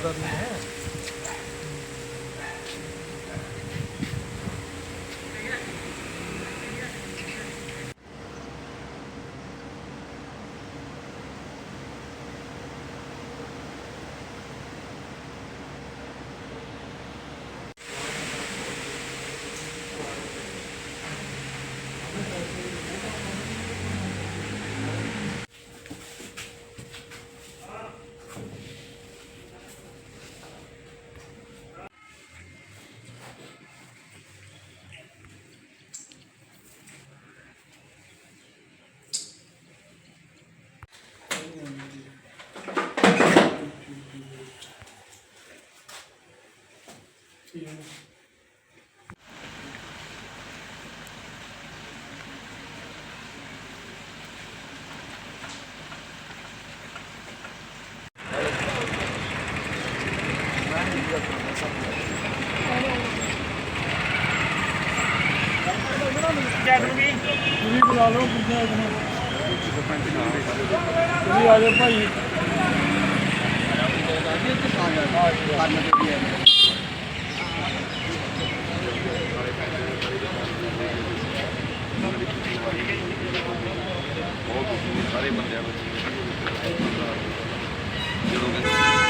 ਪਤਾ ਨਹੀਂ ਹੈ ਤੁਸੀਂ ਬੁਲਾ ਲਓ ਪੁੱਛਿਆ ਤੁਸੀਂ ਆ ਜਾਓ ਭਾਈ ਸਾਰੇ ਬੰਦਿਆਂ ਵਿੱਚ ਜਦੋਂ ਥੋੜੀ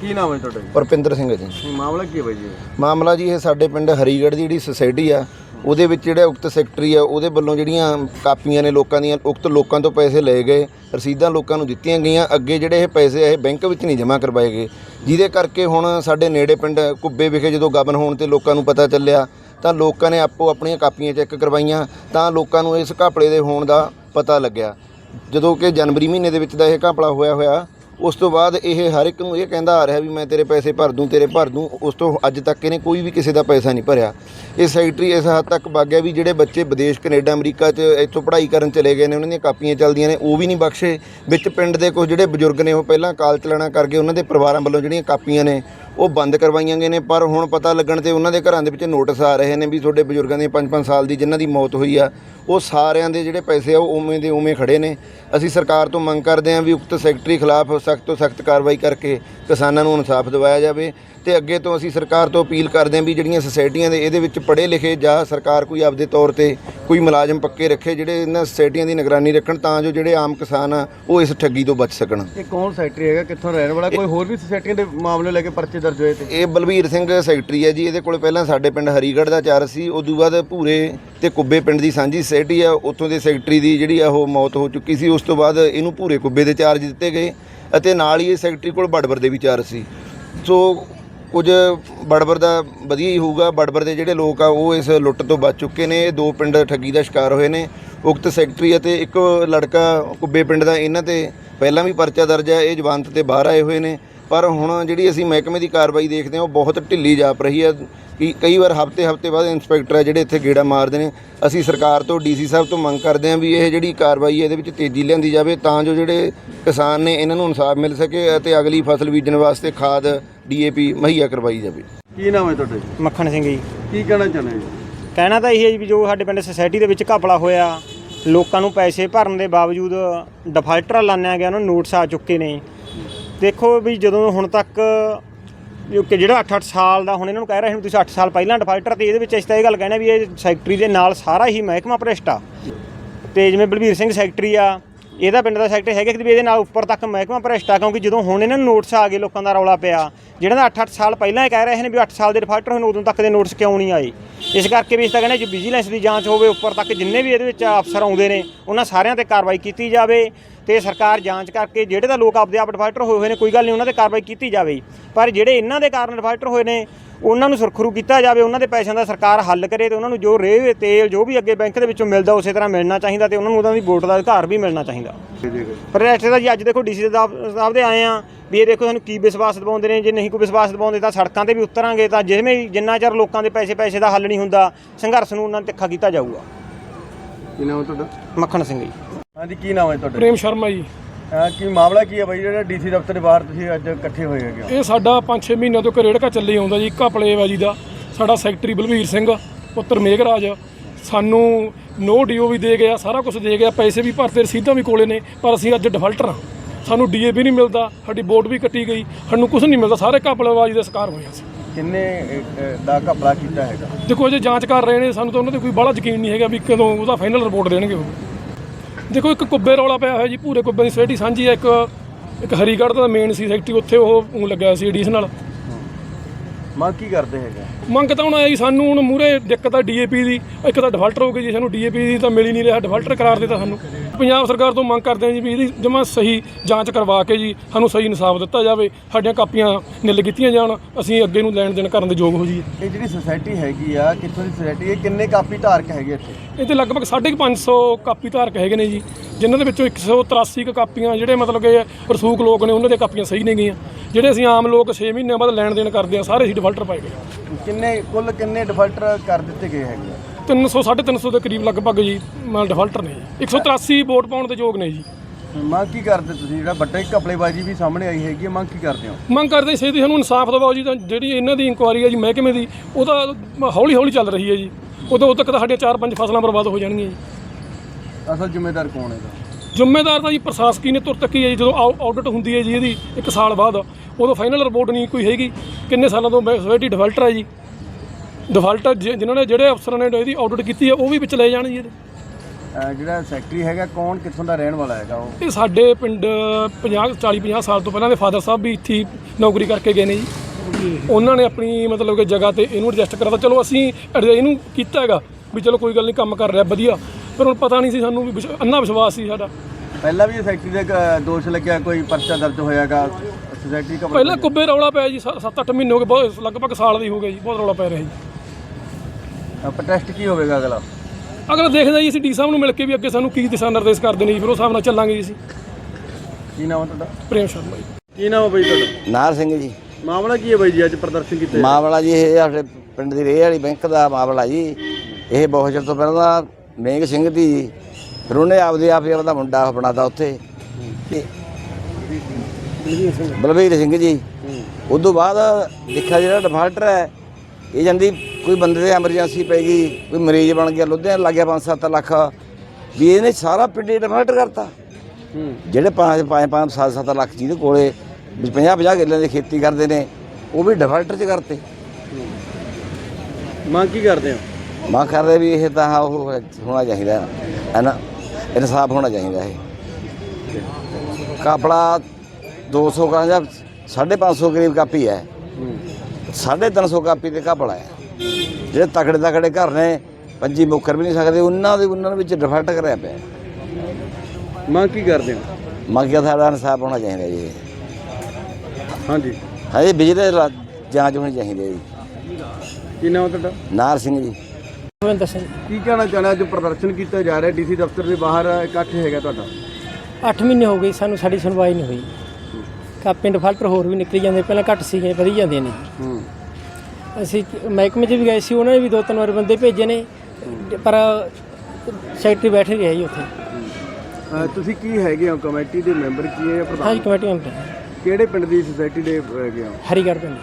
ਕੀ ਨਾਮ ਹੈ ਤੁਹਾਡਾ ਪਰਪਿੰਦਰ ਸਿੰਘ ਜੀ। ਜੀ ਮਾਮਲਾ ਕੀ ਹੈ ਬਾਈ ਜੀ? ਮਾਮਲਾ ਜੀ ਇਹ ਸਾਡੇ ਪਿੰਡ ਹਰੀਗੜ੍ਹ ਦੀ ਜਿਹੜੀ ਸੁਸਾਇਟੀ ਆ ਉਹਦੇ ਵਿੱਚ ਜਿਹੜਾ ਉਕਤ ਸੈਕਟਰੀ ਆ ਉਹਦੇ ਵੱਲੋਂ ਜਿਹੜੀਆਂ ਕਾਪੀਆਂ ਨੇ ਲੋਕਾਂ ਦੀਆਂ ਉਕਤ ਲੋਕਾਂ ਤੋਂ ਪੈਸੇ ਲਏ ਗਏ ਰਸੀਦਾਂ ਲੋਕਾਂ ਨੂੰ ਦਿੱਤੀਆਂ ਗਈਆਂ ਅੱਗੇ ਜਿਹੜੇ ਇਹ ਪੈਸੇ ਇਹ ਬੈਂਕ ਵਿੱਚ ਨਹੀਂ ਜਮ੍ਹਾਂ ਕਰਵਾਏ ਗਏ। ਜਿਹਦੇ ਕਰਕੇ ਹੁਣ ਸਾਡੇ ਨੇੜੇ ਪਿੰਡ ਕੁੱਬੇ ਵਿਖੇ ਜਦੋਂ ਗਬਨ ਹੋਣ ਤੇ ਲੋਕਾਂ ਨੂੰ ਪਤਾ ਚੱਲਿਆ ਤਾਂ ਲੋਕਾਂ ਨੇ ਆਪੋ ਆਪਣੀਆਂ ਕਾਪੀਆਂ ਚੈੱਕ ਕਰਵਾਈਆਂ ਤਾਂ ਲੋਕਾਂ ਨੂੰ ਇਸ ਘਪਲੇ ਦੇ ਹੋਣ ਦਾ ਪਤਾ ਲੱਗਿਆ। ਜਦੋਂ ਕਿ ਜਨਵਰੀ ਮਹੀਨੇ ਦੇ ਵਿੱਚ ਦਾ ਇਹ ਘਪਲਾ ਹੋਇਆ ਹੋਇਆ ਉਸ ਤੋਂ ਬਾਅਦ ਇਹ ਹਰ ਇੱਕ ਨੂੰ ਇਹ ਕਹਿੰਦਾ ਆ ਰਿਹਾ ਵੀ ਮੈਂ ਤੇਰੇ ਪੈਸੇ ਭਰ ਦੂੰ, ਤੇਰੇ ਭਰ ਦੂੰ। ਉਸ ਤੋਂ ਅੱਜ ਤੱਕ ਇਹਨੇ ਕੋਈ ਵੀ ਕਿਸੇ ਦਾ ਪੈਸਾ ਨਹੀਂ ਭਰਿਆ। ਇਹ ਸੈਕਟਰੀ ਇਸ ਹੱਦ ਤੱਕ ਵਗ ਗਿਆ ਵੀ ਜਿਹੜੇ ਬੱਚੇ ਵਿਦੇਸ਼, ਕੈਨੇਡਾ, ਅਮਰੀਕਾ 'ਚ ਇੱਥੋਂ ਪੜ੍ਹਾਈ ਕਰਨ ਚਲੇ ਗਏ ਨੇ, ਉਹਨਾਂ ਦੀਆਂ ਕਾਪੀਆਂ ਚੱਲਦੀਆਂ ਨੇ, ਉਹ ਵੀ ਨਹੀਂ ਬਖਸ਼ੇ। ਵਿੱਚ ਪਿੰਡ ਦੇ ਕੁਝ ਜਿਹੜੇ ਬਜ਼ੁਰਗ ਨੇ, ਉਹ ਪਹਿਲਾਂ ਕਾਲ ਚਲਾਣਾ ਕਰਕੇ ਉਹਨਾਂ ਦੇ ਪਰਿਵਾਰਾਂ ਵੱਲੋਂ ਜਿਹੜੀਆਂ ਕਾਪੀਆਂ ਨੇ ਉਹ ਬੰਦ ਕਰਵਾਈਆਂ ਗਏ ਨੇ, ਪਰ ਹੁਣ ਪਤਾ ਲੱਗਣ ਤੇ ਉਹਨਾਂ ਦੇ ਘਰਾਂ ਦੇ ਵਿੱਚ ਨੋਟਿਸ ਆ ਰਹੇ ਨੇ ਵੀ ਤੁਹਾਡੇ ਬਜ਼ੁਰਗਾਂ ਦੀ 5-5 ਸਾਲ ਦੀ ਜਿਨ੍ਹਾਂ ਦੀ ਮੌਤ ਹੋਈ ਆ, ਉਹ ਸਾਰਿਆਂ ਦੇ ਜਿਹੜੇ ਪੈਸੇ ਆ, ਉਹ ਉਵੇਂ ਦੇ ਉਵੇਂ ਖੜੇ ਨੇ। ਅਸੀਂ ਸਰਕਾਰ ਤੋਂ ਮੰਗ ਕਰਦੇ ਹਾਂ ਵੀ ਉਕਤ ਸੈਕਟਰੀ ਖਿਲਾਫ ਸਖਤ ਤੋਂ ਸਖਤ ਕਾਰਵਾਈ ਕਰਕੇ ਕਿਸਾਨਾਂ ਨੂੰ ਇਨਸਾਫ ਦਿਵਾਇਆ ਜਾਵੇ। ਤੇ ਅੱਗੇ ਤੋਂ ਅਸੀਂ ਸਰਕਾਰ ਤੋਂ ਅਪੀਲ ਕਰਦੇ ਹਾਂ ਵੀ ਜਿਹੜੀਆਂ ਸੁਸਾਇਟੀਆਂ ਦੇ ਇਹਦੇ ਵਿੱਚ ਪੜ੍ਹੇ ਲਿਖੇ ਜਾਂ ਸਰਕਾਰ ਕੋਈ ਆਪਦੇ ਤੌਰ ਤੇ ਕੋਈ ਮੁਲਾਜ਼ਮ ਪੱਕੇ ਰੱਖੇ ਜਿਹੜੇ ਇਹਨਾਂ ਸੁਸਾਇਟੀਆਂ ਦੀ ਨਿਗਰਾਨੀ ਰੱਖਣ ਤਾਂ ਜੋ ਜਿਹੜੇ ਆਮ ਕਿਸਾਨ ਆ ਉਹ ਇਸ ਠੱਗੀ ਤੋਂ ਬਚ ਸਕਣ। ਇਹ ਕੌਣ ਸੈਕਟਰੀ ਹੈਗਾ? ਕਿੱਥੋਂ ਰਹਿਣ ਵਾਲਾ? ਕੋਈ ਹੋਰ ਵੀ ਸੁਸਾਇਟੀਆਂ ਦੇ ਮਾਮਲੇ ਲੈ ਕੇ ਪਰਚੇ ਦਰਜ ਹੋਏ ਤੇ? ਇਹ ਬਲਵੀਰ ਸਿੰਘ ਸੈਕਟਰੀ ਹੈ ਜੀ ਇਹਦੇ ਕੋਲ ਪਹਿਲਾਂ ਸਾਡੇ ਪਿੰਡ ਹਰੀਗੜ੍ਹ ਦਾ ਚਾਰ ਸੀ ਉਦੋਂ ਬਾਅਦ ਭੂਰੇ ਤੇ ਕੁੱਬੇ ਪਿੰਡ ਦੀ ਸਾਂਝੀ ਸੋਸਾਇਟੀ ਆ ਉੱਥੋਂ ਦੇ ਸੈਕਟਰੀ ਦੀ ਜਿਹੜੀ ਆ ਉਹ ਮੌਤ ਹੋ ਚੁੱਕੀ ਸੀ ਉਸ ਤੋਂ ਬਾਅਦ ਇਹਨੂੰ ਭੂਰੇ ਕੁੱਬੇ ਦੇ ਚਾਰਜ ਦਿੱਤੇ ਗਏ ਅਤੇ ਨਾਲ ਹੀ ਇਹ ਸੈਕਟਰੀ ਕੋਲ ਬੜਬਰ ਦੇ ਵੀ ਚਾਰ ਸੀ। ਸੋ ਕੁਝ ਬੜਬਰ ਦਾ ਵਧੀਆ ਹੀ ਹੋਊਗਾ। ਬੜਬਰ ਦੇ ਜਿਹੜੇ ਲੋਕ ਆ, ਉਹ ਇਸ ਲੁੱਟ ਤੋਂ ਬਚ ਚੁੱਕੇ ਨੇ। ਇਹ ਦੋ ਪਿੰਡ ਠੱਗੀ ਦਾ ਸ਼ਿਕਾਰ ਹੋਏ ਨੇ। ਉਕਤ ਸੈਕਟਰੀ ਅਤੇ ਇੱਕ ਲੜਕਾ ਕੁੱਬੇ ਪਿੰਡ ਦਾ, ਇਹਨਾਂ ਤੇ ਪਹਿਲਾਂ ਵੀ ਪਰਚਾ ਦਰਜ ਹੈ। ਇਹ ਜਵਾਨਤ ਤੇ ਬਾਹਰ ਆਏ ਹੋਏ ਨੇ। ਪਰ ਹੁਣ ਜਿਹੜੀ ਅਸੀਂ ਮਹਿਕਮੇ ਦੀ ਕਾਰਵਾਈ ਦੇਖਦੇ ਹਾਂ ਉਹ ਬਹੁਤ ਢਿੱਲੀ ਜਾਪ ਰਹੀ ਹੈ ਕਿ ਕਈ ਵਾਰ ਹਫ਼ਤੇ ਹਫ਼ਤੇ ਬਾਅਦ ਇੰਸਪੈਕਟਰ ਹੈ ਜਿਹੜੇ ਇੱਥੇ ਗੇੜਾ ਮਾਰਦੇ ਨੇ। ਅਸੀਂ ਸਰਕਾਰ ਤੋਂ ਡੀਸੀ ਸਾਹਿਬ ਤੋਂ ਮੰਗ ਕਰਦੇ ਹਾਂ ਵੀ ਇਹ ਜਿਹੜੀ ਕਾਰਵਾਈ ਹੈ ਇਹਦੇ ਵਿੱਚ ਤੇਜ਼ੀ ਲਿਆਂਦੀ ਜਾਵੇ ਤਾਂ ਜੋ ਜਿਹੜੇ ਕਿਸਾਨ ਨੇ ਇਹਨਾਂ ਨੂੰ ਇਨਸਾਫ ਮਿਲ ਸਕੇ ਅਤੇ ਅਗਲੀ ਫਸਲ ਬੀਜਣ ਵਾਸਤੇ ਖਾਦ ਡੀਏਪੀ ਮੁਹੱਈਆ ਕਰਵਾਈ ਜਾਵੇ। ਕੀ ਨਾਮ ਹੈ ਤੁਹਾਡਾ? ਜੀ ਮੱਖਣ ਸਿੰਘ ਜੀ। ਕੀ ਕਹਿਣਾ ਚਾਹੁੰਦੇ ਜੀ? ਕਹਿਣਾ ਤਾਂ ਇਹ ਹੈ ਜੀ ਵੀ ਜੋ ਸਾਡੇ ਪਿੰਡ ਸੁਸਾਇਟੀ ਦੇ ਵਿੱਚ ਘਪਲਾ ਹੋਇਆ ਲੋਕਾਂ ਨੂੰ ਪੈਸੇ ਭਰਨ ਦੇ ਬਾਵਜੂਦ ਡਿਫਾਲਟਰ ਲਾਣਿਆ ਗਿਆ ਉਹਨਾਂ ਨੂੰ ਨੋਟਿਸ ਆ ਚੁੱਕੇ ਨੇ। ਦੇਖੋ ਵੀ ਜਦੋਂ ਹੁਣ ਤੱਕ ਕਿ ਜਿਹੜਾ 8-8 ਸਾਲ ਦਾ ਹੁਣ ਇਹਨਾਂ ਨੂੰ ਕਹਿ ਰਹੇ ਹੁਣ ਤੁਸੀਂ 8 ਸਾਲ ਪਹਿਲਾਂ ਡਿਫਾਲਟਰ ਤੇ ਇਹਦੇ ਵਿੱਚ ਅਸੀਂ ਤਾਂ ਇਹ ਗੱਲ ਕਹਿਣਾ ਵੀ ਇਹ ਸੈਕਟਰੀ ਦੇ ਨਾਲ ਸਾਰਾ ਹੀ ਮਹਿਕਮਾ ਭ੍ਰਿਸ਼ਟ ਆ। ਤੇ ਜਿਵੇਂ ਬਲਬੀਰ ਸਿੰਘ ਸੈਕਟਰੀ ਆ ਇਹਦਾ ਪਿੰਡ ਦਾ ਸੈਕਟਰ ਹੈਗਾ ਕਿ ਵੀ ਇਹਦੇ ਨਾਲ ਉੱਪਰ ਤੱਕ ਮਹਿਕਮਾ ਭ੍ਰਿਸ਼ਟਾ, ਕਿਉਂਕਿ ਜਦੋਂ ਹੁਣ ਇਹਨਾਂ ਨੂੰ ਨੋਟਿਸ ਆ ਗਏ ਲੋਕਾਂ ਦਾ ਰੌਲਾ ਪਿਆ, ਜਿਹੜਾ ਦਾ 8-8 ਸਾਲ ਪਹਿਲਾਂ ਇਹ ਕਹਿ ਰਹੇ ਨੇ ਵੀ 8 ਸਾਲ ਦੇ ਡਿਫਾਲਟਰ ਹੋਣ ਉਦੋਂ ਤੱਕ ਦੇ ਨੋਟਿਸ ਕਿਉਂ ਨਹੀਂ ਆਏ? ਇਸ ਕਰਕੇ ਵੀ ਇਸ ਤਾਂ ਕਹਿੰਦੇ ਜੋ ਵਿਜੀਲੈਂਸ ਦੀ ਜਾਂਚ ਹੋਵੇ, ਉੱਪਰ ਤੱਕ ਜਿੰਨੇ ਵੀ ਇਹਦੇ ਵਿੱਚ ਅਫਸਰ ਆਉਂਦੇ ਨੇ, ਉਹਨਾਂ ਸਾਰਿਆਂ ਤੇ ਕਾਰਵਾਈ ਕੀਤੀ ਜਾਵੇ ਤੇ ਸਰਕਾਰ ਜਾਂਚ ਕਰਕੇ ਜਿਹੜੇ ਤਾਂ ਲੋਕ ਆਪਦੇ ਆਪ ਡਿਫਾਲਟਰ ਹੋਏ ਹੋਏ ਨੇ, ਕੋਈ ਗੱਲ ਨਹੀਂ, ਉਹਨਾਂ ਤੇ ਕਾਰਵਾਈ ਕੀਤੀ ਜਾਵੇ। ਪਰ ਜਿਹੜੇ ਇਹਨਾਂ ਦੇ ਕਾਰਨ ਡਿਫਾਲਟਰ ਹੋਏ ਨੇ ਉਹਨਾਂ ਨੂੰ ਸੁਰਖਰੂ ਕੀਤਾ ਜਾਵੇ ਉਹਨਾਂ ਦੇ ਪੈਸਿਆਂ ਦਾ ਸਰਕਾਰ ਹੱਲ ਕਰੇ ਤੇ ਉਹਨਾਂ ਨੂੰ ਜੋ ਰੇਹ ਤੇਲ ਜੋ ਵੀ ਅੱਗੇ ਬੈਂਕ ਦੇ ਵਿੱਚੋਂ ਮਿਲਦਾ ਉਸੇ ਤਰ੍ਹਾਂ ਮਿਲਣਾ ਚਾਹੀਦਾ ਤੇ ਉਹਨਾਂ ਨੂੰ ਉਹਨਾਂ ਦੀ ਵੋਟ ਦਾ ਅਧਿਕਾਰ ਵੀ ਮਿਲਣਾ ਚਾਹੀਦਾ। ਪਰ ਇੱਥੇ ਤਾਂ ਜੀ ਅੱਜ ਦੇਖੋ ਡੀਸੀ ਸਾਹਿਬ ਦੇ ਆਏ ਆ ਵੀ ਇਹ ਦੇਖੋ ਸਾਨੂੰ ਕੀ ਵਿਸ਼ਵਾਸ ਦਿਵਾਉਂਦੇ ਨੇ ਜੇ ਨਹੀਂ ਕੋਈ ਵਿਸ਼ਵਾਸ ਦਿਵਾਉਂਦੇ ਤਾਂ ਸੜਕਾਂ ਤੇ ਵੀ ਉਤਰਾਂਗੇ ਤਾਂ ਜਿਵੇਂ ਜਿੰਨਾ ਚਿਰ ਲੋਕਾਂ ਦੇ ਪੈਸੇ ਪੈਸੇ ਦਾ ਹੱਲ ਨਹੀਂ ਹੁੰਦਾ ਸੰਘਰਸ਼ ਨੂੰ ਉਹਨਾਂ ਨੂੰ ਤਿੱਖਾ ਕੀਤਾ ਜਾਊਗਾ। ਕੀ ਨਾਮ ਹੈ ਤੁਹਾਡਾ? ਮੱਖਣ ਸਿੰਘ ਜੀ। ਹਾਂਜੀ ਕੀ ਨਾਮ ਹੈ ਤੁਹਾਡਾ? ਪ੍ਰੇਮ ਸ਼ਰਮਾ ਜੀ। ਅਹ ਕੀ ਮਾਮਲਾ ਕੀ ਹੈ ਬਾਈ? ਜਿਹੜਾ ਡੀਸੀ ਦਫ਼ਤਰ ਦੇ ਬਾਹਰ ਤੁਸੀਂ ਅੱਜ ਇਕੱਠੇ ਹੋਏ ਹੈਗੇ ਹੋ? ਇਹ ਸਾਡਾ 5-6 ਮਹੀਨਿਆਂ ਤੋਂ ਇੱਕ ਰੇੜਕਾ ਚੱਲੀ ਆਉਂਦਾ ਜੀ ਘਪਲੇ ਬਾਜੀ ਦਾ। ਸਾਡਾ ਸੈਕਟਰੀ ਬਲਵੀਰ ਸਿੰਘ ਪੁੱਤਰ ਮੇਘਰਾਜ। ਸਾਨੂੰ ਨੋ ਡੀਓ ਵੀ ਦੇ ਗਿਆ ਸਾਰਾ ਕੁਝ ਦੇ ਗਿਆ ਪੈਸੇ ਵੀ ਭਰਤੇ ਰਸੀਦਾਂ ਵੀ ਕੋਲੇ ਨੇ ਪਰ ਅਸੀਂ ਅੱਜ ਡਿਫਾਲਟਰ ਹਾਂ। ਸਾਨੂੰ ਡੀਏਪੀ ਨਹੀਂ ਮਿਲਦਾ ਸਾਡੀ ਵੋਟ ਵੀ ਕੱਟੀ ਗਈ ਸਾਨੂੰ ਕੁਝ ਨਹੀਂ ਮਿਲਦਾ। ਸਾਰੇ ਘਪਲੇਬਾਜ਼ੀ ਦਾ ਸ਼ਿਕਾਰ ਹੋਏ ਅਸੀਂ। ਕਿੰਨੇ ਅਹ, ਦਾ ਘਪਲਾ ਕੀਤਾ ਹੈਗਾ? ਦੇਖੋ ਜੇ ਜਾਂਚ ਕਰ ਰਹੇ ਨੇ ਸਾਨੂੰ ਤਾਂ ਉਹਨਾਂ ਤੇ ਕੋਈ ਬੜਾ ਯਕੀਨ ਨਹੀਂ ਹੈਗਾ ਵੀ ਕਦੋਂ ਉਹਦਾ ਫਾਈਨਲ ਰਿਪੋਰਟ ਦੇਣਗੇ ਉਹ। ਦੇਖੋ ਇੱਕ ਕੁੱਬੇ ਰੌਲਾ ਪਿਆ ਹੋਇਆ ਜੀ, ਪੂਰੇ ਕੁੱਬੇ ਦੀ ਸੋਸਾਇਟੀ ਸਾਂਝੀ ਹੈ, ਇੱਕ ਇੱਕ ਹਰੀਗੜ੍ਹ ਦਾ ਮੇਨ ਸੀ ਸੈਕਟਰੀ, ਉੱਥੇ ਉਹ ਊਂ ਲੱਗਿਆ ਸੀ ਐਡੀਸ਼ਨਲ ਮੰਗ ਕੀ ਕਰਦੇ ਹੈਗੇ? ਮੰਗ ਤਾਂ ਹੁਣ ਆਈ ਜੀ ਸਾਨੂੰ ਹੁਣ ਮੂਰੇ ਦਿੱਕਤ ਆ ਡੀਏਪੀ ਦੀ ਇੱਕ ਤਾਂ ਡਿਫਾਲਟਰ ਹੋ ਗਈ ਜੀ ਸਾਨੂੰ ਡੀਏਪੀ ਦੀ ਤਾਂ ਮਿਲ ਨਹੀਂ ਰਿਹਾ ਡਿਫਾਲਟਰ ਕਰਾਰ ਦਿੱਤਾ ਸਾਨੂੰ। ਪੰਜਾਬ ਸਰਕਾਰ ਤੋਂ ਮੰਗ ਕਰਦੇ ਹਾਂ ਜੀ ਵੀ ਇਹਦੀ ਜਮਾ ਸਹੀ ਜਾਂਚ ਕਰਵਾ ਕੇ ਜੀ ਸਾਨੂੰ ਸਹੀ ਇਨਸਾਫ ਦਿੱਤਾ ਜਾਵੇ ਸਾਡੀਆਂ ਕਾਪੀਆਂ ਨਿਲ ਕੀਤੀਆਂ ਜਾਣ ਅਸੀਂ ਅੱਗੇ ਨੂੰ ਲੈਣ ਦੇਣ ਕਰਨ ਦੇ ਯੋਗ ਹੋ ਜਾਈਏ। ਇਹ ਜਿਹੜੀ ਸੁਸਾਇਟੀ ਹੈਗੀ ਆ ਕਿੱਥੋਂ ਦੀ ਸੁਸਾਇਟੀ ਇਹ ਕਿੰਨੇ ਕਾਪੀ ਧਾਰਕ ਹੈਗੇ ਇੱਥੇ? ਇਹ ਤੇ ਲਗਭਗ 550 ਕਾਪੀ ਧਾਰਕ ਹੈਗੇ ਨੇ ਜੀ। ਜਿਨ੍ਹਾਂ ਦੇ ਵਿੱਚੋਂ 183 ਕੁ ਕਾਪੀਆਂ ਜਿਹੜੇ ਮਤਲਬ ਕਿ ਰਸੂਖ ਲੋਕ ਨੇ ਉਹਨਾਂ ਦੀਆਂ ਕਾਪੀਆਂ ਸਹੀ ਨਹੀਂ ਗਈਆਂ। ਜਿਹੜੇ ਅਸੀਂ ਆਮ ਲੋਕ 6 ਮਹੀਨਿਆਂ ਬਾਅਦ ਲੈਣ ਦੇਣ ਕਰਦੇ ਆ ਸਾਰੇ ਅਸੀਂ ਡਿਫਾਲਟਰ ਪਾਏ ਗਏ। ਕਿੰਨੇ ਕੁੱਲ ਕਿੰਨੇ ਡਿਫਾਲਟਰ ਕਰ ਦਿੱਤੇ ਗਏ ਹੈਗੇ ਆ? 300 350 ਦੇ ਕਰੀਬ ਲਗਭਗ ਜੀ ਡਿਫਾਲਟਰ ਨੇ ਜੀ। 183 ਵੋਟ ਪਾਉਣ ਦੇ ਯੋਗ ਨੇ ਜੀ। ਮੰਗ ਕੀ ਕਰਦੇ ਤੁਸੀਂ? ਜਿਹੜਾ ਵੱਡਾ ਹੀ ਘਪਲੇਬਾਜ਼ੀ ਵੀ ਸਾਹਮਣੇ ਆਈ ਹੈਗੀ ਹੈ ਮੰਗ ਕੀ ਕਰਦੇ ਹੋ? ਮੰਗ ਕਰਦੇ ਸੇਦੀ ਸਾਨੂੰ ਇਨਸਾਫ ਦਿਵਾਓ ਜੀ ਤਾਂ ਜਿਹੜੀ ਇਹਨਾਂ ਦੀ ਇਨਕੁਆਰੀ ਹੈ ਜੀ ਮਹਿਕਮੇ ਦੀ ਉਹ ਤਾਂ ਹੌਲੀ ਹੌਲੀ ਚੱਲ ਰਹੀ ਹੈ ਜੀ। ਉਦੋਂ ਉਦੋਂ ਤੱਕ ਤਾਂ ਸਾਡੀਆਂ 4-5 ਫਸਲਾਂ ਬਰਬਾਦ ਹੋ ਜਾਣਗੀਆਂ ਜੀ। ਅਸਲ ਜ਼ਿੰਮੇਦਾਰ ਕੌਣ ਹੈਗਾ ਜ਼ਿੰਮੇਦਾਰ ਤਾਂ ਜੀ ਪ੍ਰਸ਼ਾਸਕੀ ਨੇ ਤੁਰ ਤੱਕੀ ਹੈ ਜੀ ਜਦੋਂ ਆਡਿਟ ਹੁੰਦੀ ਹੈ ਜੀ ਇਹਦੀ ਇੱਕ ਸਾਲ ਬਾਅਦ ਉਦੋਂ ਫਾਈਨਲ ਰਿਪੋਰਟ ਨਹੀਂ ਕੋਈ ਹੈਗੀ। ਕਿੰਨੇ ਸਾਲਾਂ ਤੋਂ ਸੋਸਾਇਟੀ ਡਿਫਾਲਟਰ ਹੈ ਜੀ। ਡਿਫਾਲਟਰ ਜਿਨ੍ਹਾਂ ਨੇ ਜਿਹੜੇ ਅਫਸਰਾਂ ਨੇ ਇਹਦੀ ਆਡਿਟ ਕੀਤੀ ਹੈ ਉਹ ਵੀ ਵਿੱਚ ਲੈ ਜਾਣ ਜੀ ਇਹਦੇ। ਅਹ ਜਿਹੜਾ ਸੈਕਟਰੀ ਹੈਗਾ ਕੌਣ ਕਿੱਥੋਂ ਦਾ ਰਹਿਣ ਵਾਲਾ ਹੈਗਾ ਉਹ? ਇਹ ਸਾਡੇ ਪਿੰਡ 50 40 50 ਸਾਲ ਤੋਂ ਪਹਿਲਾਂ ਦੇ ਫਾਦਰ ਸਾਹਿਬ ਵੀ ਇੱਥੇ ਹੀ ਨੌਕਰੀ ਕਰਕੇ ਗਏ ਨੇ ਜੀ। ਉਹਨਾਂ ਨੇ ਆਪਣੀ ਮਤਲਬ ਕਿ ਜਗ੍ਹਾ ਤੇ ਇਹਨੂੰ ਐਡਜਸਟ ਕਰਾਤਾ। ਚਲੋ ਅਸੀਂ ਇਹਨੂੰ ਕੀਤਾ ਹੈਗਾ ਵੀ ਚਲੋ ਕੋਈ ਗੱਲ ਨਹੀਂ ਕੰਮ ਕਰ ਰਿਹਾ ਵਧੀਆ। ਪਰ ਹੁਣ ਪਤਾ ਨਹੀਂ ਸੀ ਸਾਨੂੰ ਵੀ ਵਿਸ਼- ਅੰਨਾ ਵਿਸ਼ਵਾਸ ਸੀ ਸਾਡਾ। ਪਹਿਲਾਂ ਵੀ ਇਹ ਸੈਕਟਰੀ ਦੇ ਕ- ਦੋਸ਼ ਲੱਗਿਆ ਕੋਈ ਪਰਚਾ ਦਰਜ ਹੋਇਆਗਾ? ਸੁਸਾਇਟੀ ਦਾ ਪਹਿਲਾਂ ਕੁੱਬੇ ਰੌਲਾ ਪਿਆ ਜੀ 7-8 ਮਹੀਨੇ ਹੋ ਗਏ ਬਹੁਤ ਲਗਭਗ ਸਾਲ ਦੀ ਹੋ ਗਈ ਜੀ ਬਹੁਤ ਰੌਲਾ ਪੈ ਰਿਹਾ ਜੀ। ਪ੍ਰੋਟੈਸਟ ਕੀ ਹੋਵੇਗਾ ਅਗਲਾ? ਅਗਲਾ ਦੇਖਦਾ ਜੀ ਅਸੀਂ ਡੀ ਸਾਹਿਬ ਨੂੰ ਮਿਲ ਕੇ ਵੀ ਅੱਗੇ ਸਾਨੂੰ ਕੀ ਦਿਸ਼ਾ ਨਿਰਦੇਸ਼ ਕਰਦੇ ਨੇ ਜੀ ਫਿਰ ਉਸ ਹਿਸਾਬ ਨਾਲ ਚੱਲਾਂਗੇ ਜੀ ਅਸੀਂ। ਕੀ ਨਾਮ ਹੈ ਤੁਹਾਡਾ? ਪ੍ਰੇਮ ਸ਼ਰਮਾ ਜੀ। ਕੀ ਨਾਮ ਹੈ ਬਾਈ ਤੁਹਾਡਾ? ਨਾਰ ਸਿੰਘ ਜੀ। ਮਾਮਲਾ ਕੀ ਹੈ ਬਾਈ ਜੀ ਅੱਜ ਪ੍ਰਦਰਸ਼ਨ ਕੀਤਾ ਮਾਮਲਾ ਜੀ ਇਹ ਸਾਡੇ ਪਿੰਡ ਦੀ ਰੇਹ ਵਾਲੀ ਬੈਂਕ ਦਾ ਮਾਮਲਾ ਜੀ। ਇਹ ਬਹੁਤ ਚਿਰ ਤੋਂ ਪਹਿਲਾਂ ਮੇਘ ਸਿੰਘ ਦੀ ਫਿਰ ਉਹਨੇ ਆਪਦੇ ਆਪ ਹੀ ਆਪਦਾ ਮੁੰਡਾ ਬਣਾਤਾ ਉੱਥੇ। ਤੇ ਬਲਵੀਰ ਸਿੰਘ ਜੀ। ਉਦੋਂ ਬਾਅਦ ਦੇਖਿਆ ਜਿਹੜਾ ਡਿਫਾਲਟਰ ਹੈ ਇਹ ਜਾਂਦੀ ਕੋਈ ਬੰਦੇ ਦੇ ਐਮਰਜੈਂਸੀ ਪੈ ਗਈ ਕੋਈ ਮਰੀਜ਼ ਬਣ ਗਿਆ ਲੁਧਿਆਣੇ ਲੱਗ ਗਿਆ 5-7 ਲੱਖ। ਵੀ ਇਹਨੇ ਸਾਰਾ ਪਿੰਡ ਡਿਫਾਲਟਰ ਕਰਤਾ। ਜਿਹੜੇ 5 5 5 7 7 ਲੱਖ ਜਿਹਦੇ ਕੋਲੇ 50 50 ਕਿੱਲਿਆਂ ਦੀ ਖੇਤੀ ਕਰਦੇ ਨੇ ਉਹ ਵੀ ਡਿਫਾਲਟਰ ਚ ਕਰਤੇ। ਮੰਗ ਕੀ ਕਰਦੇ ਹੋ? ਮਾਂ ਕਰਦੇ ਵੀ ਇਹ ਤਾਂ ਉਹ ਹੋਣਾ ਚਾਹੀਦਾ ਹੈ ਨਾ। ਇਨਸਾਫ ਹੋਣਾ ਚਾਹੀਦਾ ਇਹ। ਕਾਪੜਾ 200 ਕਾ ਜਾਂ 550 ਕਰੀਬ ਕਾਪੀ ਹੈ। 350 ਕਾਪੀ ਤੇ ਕਾਪੜਾ ਹੈ। ਜਿਹੜੇ ਤਕੜੇ ਤਕੜੇ ਘਰ ਨੇ ਪੰਜੀ ਮੁੱਕਰ ਵੀ ਨਹੀਂ ਸਕਦੇ ਉਹਨਾਂ ਦੇ ਉਹਨਾਂ ਵਿੱਚ ਡਿਫਾਲਟ ਕਰਿਆ ਪਿਆ। ਮੰਗ ਕੀ ਕਰਦੇ ਹੋ? ਮੰਗ ਕੇ ਸਾਡਾ ਇਨਸਾਫ ਹੋਣਾ ਚਾਹੀਦਾ ਜੀ। ਹਾਂਜੀ। ਹਜੇ ਬਿਜਲੀ ਦੀ ਜਾਂਚ ਹੋਣੀ ਚਾਹੀਦੀ ਹੈ ਜੀ। ਕੀ ਨਾਮ ਤੁਹਾਡਾ? ਨਾਰ ਸਿੰਘ ਜੀ। ਭਵਿੰਦਰ ਸਿੰਘ। ਕੀ ਕਹਿਣਾ ਚਾਹੁੰਦੇ ਅੱਜ ਪ੍ਰਦਰਸ਼ਨ ਕੀਤਾ ਜਾ ਰਿਹਾ ਡੀਸੀ ਦਫ਼ਤਰ ਦੇ ਬਾਹਰ ਇਕੱਠ ਹੈਗਾ ਤੁਹਾਡਾ। 8 ਮਹੀਨੇ ਹੋ ਗਏ ਸਾਨੂੰ ਸਾਡੀ ਸੁਣਵਾਈ ਨਹੀਂ ਹੋਈ। ਕਾਪੀਆਂ ਡਿਫਾਲਟਰ ਹੋਰ ਵੀ ਨਿਕਲੀ ਜਾਂਦੇ ਪਹਿਲਾਂ ਘੱਟ ਸੀਗੇ ਵਧੀ ਜਾਂਦੇ ਨੇ। ਹੂੰ। ਅਸੀਂ ਮਹਿਕਮੇ 'ਚ ਵੀ ਗਏ ਸੀ ਉਹਨਾਂ ਨੇ ਵੀ ਦੋ ਤਿੰਨ ਵਾਰ ਬੰਦੇ ਭੇਜੇ ਨੇ ਪਰ ਸੈਕਟਰੀ ਬੈਠ ਰਿਹਾ ਜੀ ਉੱਥੇ। ਤੁਸੀਂ ਕੀ ਹੈਗੇ ਹੋ? ਕਮੇਟੀ ਦੇ ਮੈਂਬਰ ਕੀ ਹੈ ਜਾਂ ਪ੍ਰਧਾਨ? ਹਾਂਜੀ ਕਮੇਟੀ ਮੈਂਬਰ। ਕਿਹੜੇ ਪਿੰਡ ਦੀ ਸੁਸਾਇਟੀ ਦੇ ਹੈਗੇ ਹੋ? ਹਰੀਗੜ੍ਹ ਪਿੰਡ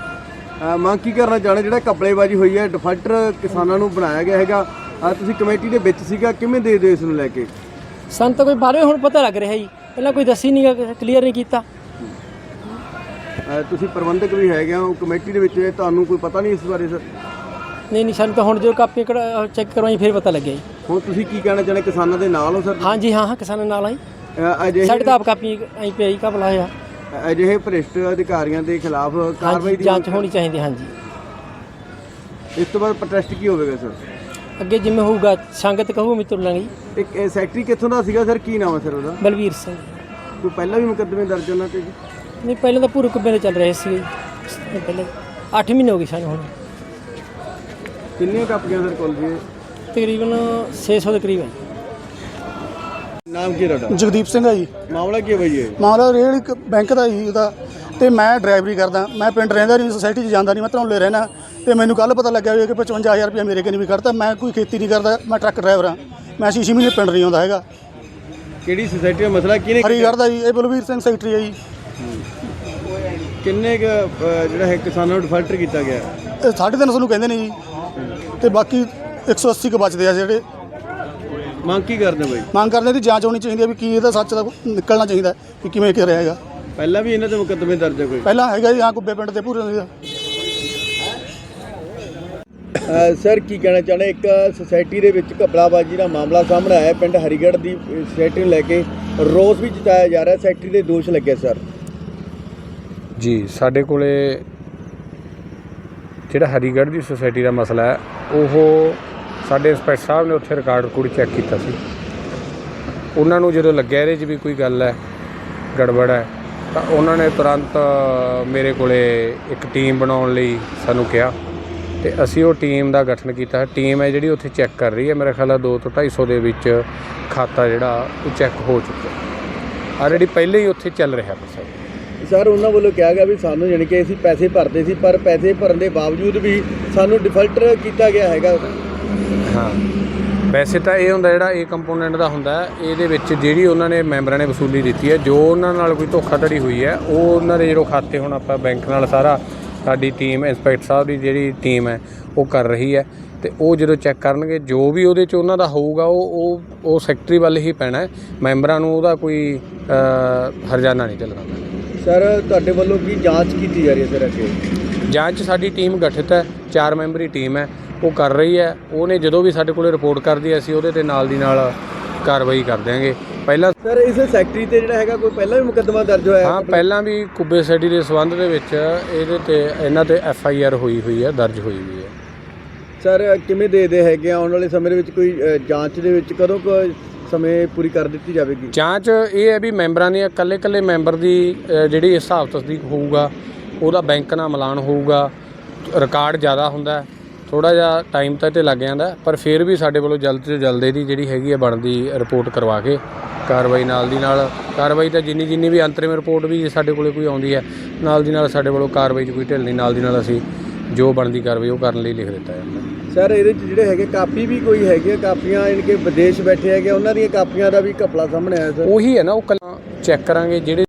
ਮੰਗ ਕੀ ਕਰਨਾ ਚਾਹੁੰਦੇ ਜਿਹੜਾ ਕਪੜੇਬਾਜੀ ਹੋਈ ਹੈ ਡਿਫਾਲਟਰ ਕਿਸਾਨਾਂ ਨੂੰ ਬਣਾਇਆ ਗਿਆ ਹੈਗਾ। ਤੁਸੀਂ ਕਮੇਟੀ ਦੇ ਵਿੱਚ ਸੀਗਾ ਕਿਵੇਂ ਦੇ ਦਿਓ ਇਸ ਨੂੰ ਲੈ ਕੇ? ਸਾਨੂੰ ਤਾਂ ਕੋਈ ਬਾਰੇ ਹੁਣ ਪਤਾ ਲੱਗ ਰਿਹਾ ਜੀ। ਪਹਿਲਾਂ ਕੋਈ ਦੱਸੀ ਨਹੀਂ ਕਲੀਅਰ ਨਹੀਂ ਕੀਤਾ। ਤੁਸੀਂ ਪ੍ਰਬੰਧਕ ਵੀ ਹੈਗੇ ਹੋ ਕਮੇਟੀ ਦੇ ਵਿੱਚ ਤੁਹਾਨੂੰ ਕੋਈ ਪਤਾ ਨਹੀਂ ਇਸ ਬਾਰੇ ਸਰ? ਨਹੀਂ ਨਹੀਂ ਸਾਨੂੰ ਤਾਂ ਹੁਣ ਜੋ ਕਾਪੀਆਂ ਚੈੱਕ ਕਰਵਾਈ ਫਿਰ ਪਤਾ ਲੱਗਿਆ ਜੀ। ਹੁਣ ਤੁਸੀਂ ਕੀ ਕਹਿਣਾ ਚਾਹੁੰਦੇ ਕਿਸਾਨਾਂ ਦੇ ਨਾਲ ਹੋ ਸਰ? ਹਾਂਜੀ ਹਾਂ ਹਾਂ ਕਿਸਾਨਾਂ ਨਾਲ ਆਈ ਸਾਡੇ ਤਾਂ ਆਪ ਕਾਪੀ ਐਂ ਪਈ ਘਪਲਾ ਹੋਇਆ ਅਜਿਹੇ ਭ੍ਰਿਸ਼ਟ ਅਧਿਕਾਰੀਆਂ ਦੇ ਖਿਲਾਫ ਕਾਰਵਾਈ ਦੀ ਜਾਂਚ ਹੋਣੀ ਚਾਹੀਦੀ ਹਾਂਜੀ। ਇਸ ਤੋਂ ਬਾਅਦ ਪ੍ਰੋਟੈਸਟ ਕੀ ਹੋਵੇਗਾ ਸਰ ਅੱਗੇ ਜਿਵੇਂ ਹੋਊਗਾ ਸੰਗਤ ਕਹੂ ਮੈਂ ਤੁਰਾਂਗੇ ਇੱਕ ਇਹ ਸੈਕਟਰੀ ਕਿੱਥੋਂ ਦਾ ਸੀਗਾ ਸਰ ਕੀ ਨਾਮ ਹੈ ਸਰ ਉਹਦਾ? ਬਲਵੀਰ ਸਿੰਘ। ਕੋਈ ਪਹਿਲਾਂ ਵੀ ਮੁਕੱਦਮੇ ਦਰਜ ਉਹਨਾਂ ਤੇ? ਜੀ ਨਹੀਂ ਪਹਿਲਾਂ ਤਾਂ ਪੂਰੇ ਕੁੱਬੇ ਦੇ ਚੱਲ ਰਹੇ ਸੀ ਪਹਿਲੇ 8 ਮਹੀਨੇ ਹੋ ਗਏ ਸਾਨੂੰ ਹੁਣ। ਕਿੰਨੀਆਂ ਕਾਪੀਆਂ ਸਰ ਕੋਲ ਜੀ ਤਕਰੀਬਨ 600 ਦੇ ਕਰੀਬ ਹੈ। ਨਾਮ ਕੀ ਤੁਹਾਡਾ? ਜਗਦੀਪ ਸਿੰਘ ਆ ਜੀ। ਮਾਮਲਾ ਕੀ ਹੈ ਬਈ ਇਹ? ਮਾਮਲਾ ਰੇਲ ਇੱਕ ਬੈਂਕ ਦਾ ਜੀ ਉਹਦਾ। ਤੇ ਮੈਂ ਡਰਾਈਵਰੀ ਕਰਦਾ। ਮੈਂ ਪਿੰਡ ਰਹਿੰਦਾ ਨਹੀਂ ਸੋਸਾਇਟੀ 'ਚ ਜਾਂਦਾ ਨਹੀਂ ਮੈਂ ਧਰੌਲੇ ਰਹਿਣਾ ਤੇ ਮੈਨੂੰ ਕੱਲ ਪਤਾ ਲੱਗਿਆ ਵੀ ਕਿ 55000 ਰੁਪਏ ਮੇਰੇ ਕੋਲ ਵੀ ਖੜਤਾ ਮੈਂ ਕੋਈ ਖੇਤੀ ਨਹੀਂ ਕਰਦਾ ਮੈਂ ਟਰੱਕ ਡਰਾਈਵਰ ਹਾਂ। ਮੈਂ ਛੇ ਮਹੀਨੇ ਪਿੰਡ ਨਹੀਂ ਆਉਂਦਾ ਹੈਗਾ। ਕਿਹੜੀ ਸੁਸਾਇਟੀ ਦਾ ਮਸਲਾ ਕਿਹਨੇ ਹਰੀਗੜ੍ਹ ਦਾ ਜੀ ਇਹ ਬਲਵੀਰ ਸਿੰਘ ਸੈਕਟਰੀ ਹੈ ਜੀ। ਕਿੰਨੇ ਕੁ, ਜਿਹੜਾ ਹੈ ਕਿਸਾਨਾਂ ਨੂੰ ਡਿਫਾਲਟਰ ਕੀਤਾ ਗਿਆ? ਇਹ 350 ਨੂੰ ਕਹਿੰਦੇ ਨੇ ਜੀ। ਤੇ ਬਾਕੀ 180 ਕੁ ਬਚਦੇ ਆ ਜਿਹੜੇ। ਮੰਗ ਕੀ ਕਰਦੇ ਬਈ? ਮੰਗ ਕਰਦੇ ਦੀ ਜਾਂਚ ਹੋਣੀ ਚਾਹੀਦੀ ਹੈ ਵੀ ਕੀ ਇਹਦਾ ਸੱਚ ਦਾ ਨਿਕਲਣਾ ਚਾਹੀਦਾ ਕਿ ਕਿਵੇਂ ਕਿ ਰਿਹਾ ਹੈਗਾ। ਪਹਿਲਾਂ ਵੀ ਇਹਨਾਂ ਦੇ ਮੁਕੱਦਮੇ ਦਰਜ ਹੈ ਕੋਈ? ਪਹਿਲਾਂ ਹੈਗਾ ਜੀ ਹਾਂ ਕੁੱਬੇ ਪਿੰਡ ਦੇ ਪੂਰੇ ਦਾ। ਸਰ ਕੀ ਕਹਿਣਾ ਚਾਹੁੰਦੇ? ਇੱਕ ਸੁਸਾਇਟੀ ਦੇ ਵਿੱਚ ਘਪਲਾਬਾਜੀ ਦਾ ਮਾਮਲਾ ਸਾਹਮਣੇ ਆਇਆ। ਪਿੰਡ ਹਰੀਗੜ੍ਹ ਦੀ ਸੁਸਾਇਟੀ ਨੂੰ ਲੈ ਕੇ। ਰੋਸ ਵੀ ਜਤਾਇਆ ਜਾ ਰਿਹਾ ਸੈਕਟਰੀ ਦੇ ਦੋਸ਼ ਲੱਗੇ ਸਰ। ਜੀ ਸਾਡੇ ਕੋਲੇ ਜਿਹੜਾ ਹਰੀਗੜ੍ਹ ਦੀ ਸੁਸਾਇਟੀ ਦਾ ਮਸਲਾ ਹੈ ਉਹ ਸਾਡੇ ਇੰਸਪੈਕਟਰ ਸਾਹਿਬ ਨੇ ਉੱਥੇ ਰਿਕਾਰਡ ਰਿਕੂਡ ਚੈੱਕ ਕੀਤਾ ਸੀ। ਉਹਨਾਂ ਨੂੰ ਜਦੋਂ ਲੱਗਿਆ ਇਹਦੇ 'ਚ ਵੀ ਕੋਈ ਗੱਲ ਹੈ, ਗੜਬੜ ਹੈ, ਤਾਂ ਉਹਨਾਂ ਨੇ ਤੁਰੰਤ ਮੇਰੇ ਕੋਲੇ ਇੱਕ ਟੀਮ ਬਣਾਉਣ ਲਈ ਸਾਨੂੰ ਕਿਹਾ ਤੇ ਅਸੀਂ ਉਹ ਟੀਮ ਦਾ ਗਠਨ ਕੀਤਾ। ਟੀਮ ਹੈ ਜਿਹੜੀ ਉੱਥੇ ਚੈੱਕ ਕਰ ਰਹੀ ਹੈ। ਮੇਰਾ ਖਿਆਲ ਹੈ 2 ਤੋਂ 250 ਦੇ ਵਿੱਚ ਖਾਤਾ ਜਿਹੜਾ ਉਹ ਚੈੱਕ ਹੋ ਚੁੱਕਾ ਆਲਰੇਡੀ ਪਹਿਲੇ ਹੀ ਉੱਥੇ ਚੱਲ ਰਿਹਾ ਸਰ। ਸਰ, ਉਹਨਾਂ ਵੱਲੋਂ ਕਿਹਾ ਗਿਆ ਵੀ ਸਾਨੂੰ ਜਾਣੀ ਕਿ ਅਸੀਂ ਪੈਸੇ ਭਰਦੇ ਸੀ, ਪਰ ਪੈਸੇ ਭਰਨ ਦੇ ਬਾਵਜੂਦ ਵੀ ਸਾਨੂੰ ਡਿਫਾਲਟਰ ਕੀਤਾ ਗਿਆ ਹੈਗਾ। ਹਾਂ। ਵੈਸੇ ਤਾਂ ਇਹ ਹੁੰਦਾ ਜਿਹੜਾ ਇਹ ਕੰਪੋਨੈਂਟ ਦਾ ਹੁੰਦਾ ਹੈ, ਇਹਦੇ ਵਿੱਚ ਜਿਹੜੀ ਉਹਨਾਂ ਨੇ ਮੈਂਬਰਾਂ ਨੇ ਵਸੂਲੀ ਦਿੱਤੀ ਹੈ ਜੋ ਉਹਨਾਂ ਨਾਲ ਕੋਈ ਧੋਖਾਧੜੀ ਹੋਈ ਹੈ ਉਹ ਉਹਨਾਂ ਦੇ ਜਿਹੜੇ ਖਾਤੇ ਹੁਣ ਆਪਾਂ ਬੈਂਕ ਨਾਲ ਸਾਰਾ ਸਾਡੀ ਟੀਮ ਇੰਸਪੈਕਟਰ ਸਾਹਿਬ ਦੀ ਜਿਹੜੀ ਟੀਮ ਹੈ ਉਹ ਕਰ ਰਹੀ ਹੈ। ਤੇ ਉਹ ਜਦੋਂ ਚੈੱਕ ਕਰਨਗੇ ਜੋ ਵੀ ਉਹਦੇ ਚ ਉਹਨਾਂ ਦਾ ਹੋਊਗਾ ਉਹ ਉਹ ਉਹ ਸੈਕਟਰੀ ਵੱਲ ਹੀ ਪੈਣਾ ਹੈ। ਮੈਂਬਰਾਂ ਨੂੰ ਉਹਦਾ ਕੋਈ ਹਰਜਾਨਾ ਨਹੀਂ ਚੱਲਣਾ। ਸਰ ਤੁਹਾਡੇ ਵੱਲੋਂ ਕੀ ਜਾਂਚ ਕੀਤੀ ਜਾ ਰਹੀ ਹੈ ਸਰ ਅੱਗੇ? ਜਾਂਚ ਸਾਡੀ ਟੀਮ ਗਠਿਤ ਹੈ ਚਾਰ ਮੈਂਬਰੀ ਟੀਮ ਹੈ। ਉਹ ਕਰ ਰਹੀ ਹੈ। ਉਹਨੇ ਜਦੋਂ ਵੀ ਸਾਡੇ ਕੋਲੇ ਰਿਪੋਰਟ ਕਰਦੀ ਹੈ ਅਸੀਂ ਉਹਦੇ ਤੇ ਨਾਲ ਦੀ ਨਾਲ ਕਾਰਵਾਈ ਕਰ ਦਿਆਂਗੇ। ਪਹਿਲਾਂ ਸਰ ਇਸ ਸੈਕਟਰੀ ਤੇ ਜਿਹੜਾ ਹੈਗਾ ਕੋਈ ਪਹਿਲਾਂ ਵੀ ਮੁਕੱਦਮਾ ਦਰਜ ਹੋਇਆ ਹਾਂ? ਪਹਿਲਾਂ ਵੀ ਕੁੱਬੇ ਸੈਡੀ ਦੇ ਸੰਬੰਧ ਦੇ ਵਿੱਚ ਇਹਦੇ ਤੇ ਇਹਨਾਂ ਤੇ ਐਫ ਆਈ ਆਰ ਹੋਈ ਹੋਈ ਹੈ ਦਰਜ ਹੋਈ ਹੋਈ ਹੈ। ਸਰ ਕਿਵੇਂ ਦੇ ਦੇ ਹੈਗੇ ਆਉਣ ਵਾਲੇ ਸਮੇਂ ਦੇ ਵਿੱਚ ਕੋਈ ਜਾਂਚ ਦੇ ਵਿੱਚ ਕਦੋਂ ਕੁ ਸਮੇਂ ਪੂਰੀ ਕਰ ਦਿੱਤੀ ਜਾਵੇਗੀ? ਜਾਂਚ ਇਹ ਹੈ ਵੀ ਮੈਂਬਰਾਂ ਦੀ ਇਕੱਲੇ ਇਕੱਲੇ ਮੈਂਬਰ ਦੀ ਜਿਹੜੀ ਹਿਸਾਬ ਤਸਦੀਕ ਹੋਊਗਾ ਉਹਦਾ ਬੈਂਕ ਨਾਲ ਮਿਲਾਨ ਹੋਊਗਾ ਰਿਕਾਰਡ ਜ਼ਿਆਦਾ ਹੁੰਦਾ ਥੋੜਾ ਜਿਹਾ ਟਾਈਮ ਤਾਂ ਤੇ ਲੱਗ ਜਾਂਦਾ ਪਰ ਫਿਰ ਵੀ ਸਾਡੇ ਵੱਲੋਂ ਜਲਦ ਤੋਂ ਜਲਦ ਇਹਦੀ ਜਿਹੜੀ ਹੈਗੀ ਹੈ ਬਣਦੀ ਰਿਪੋਰਟ ਕਰਵਾ ਕੇ ਕਾਰਵਾਈ ਨਾਲ ਦੀ ਨਾਲ ਕਾਰਵਾਈ ਤਾਂ ਜਿੰਨੀ ਜਿੰਨੀ ਵੀ ਅੰਤਰਿਮ ਰਿਪੋਰਟ ਵੀ ਜੇ ਸਾਡੇ ਕੋਲੇ ਕੋਈ ਆਉਂਦੀ ਹੈ ਨਾਲ ਦੀ ਨਾਲ ਸਾਡੇ ਵੱਲੋਂ ਕਾਰਵਾਈ 'ਚ ਕੋਈ ਢਿੱਲ ਨਹੀਂ ਨਾਲ ਦੀ ਨਾਲ ਅਸੀਂ ਜੋ ਬਣਦੀ ਕਾਰਵਾਈ ਉਹ ਕਰਨ ਲਈ ਲਿਖ ਦਿੱਤਾ ਜਾਂਦਾ ਸਰ ਇਹਦੇ ਚ ਜਿਹੜੇ ਹੈਗੇ ਕਾਪੀ ਵੀ ਕੋਈ ਹੈਗੇ ਕਾਪੀਆਂ ਇਨ ਕੇ ਵਿਦੇਸ਼ ਬੈਠੇ ਹੈਗੇ ਉਹਨਾਂ ਦੀਆਂ ਕਾਪੀਆਂ ਦਾ ਵੀ ਘਪਲਾ ਸਾਹਮਣੇ ਆਇਆ ਸਰ ਉਹੀ ਹੈ ਨਾ ਉਹ ਚੈੱਕ ਕਰਾਂਗੇ ਜਿਹੜੇ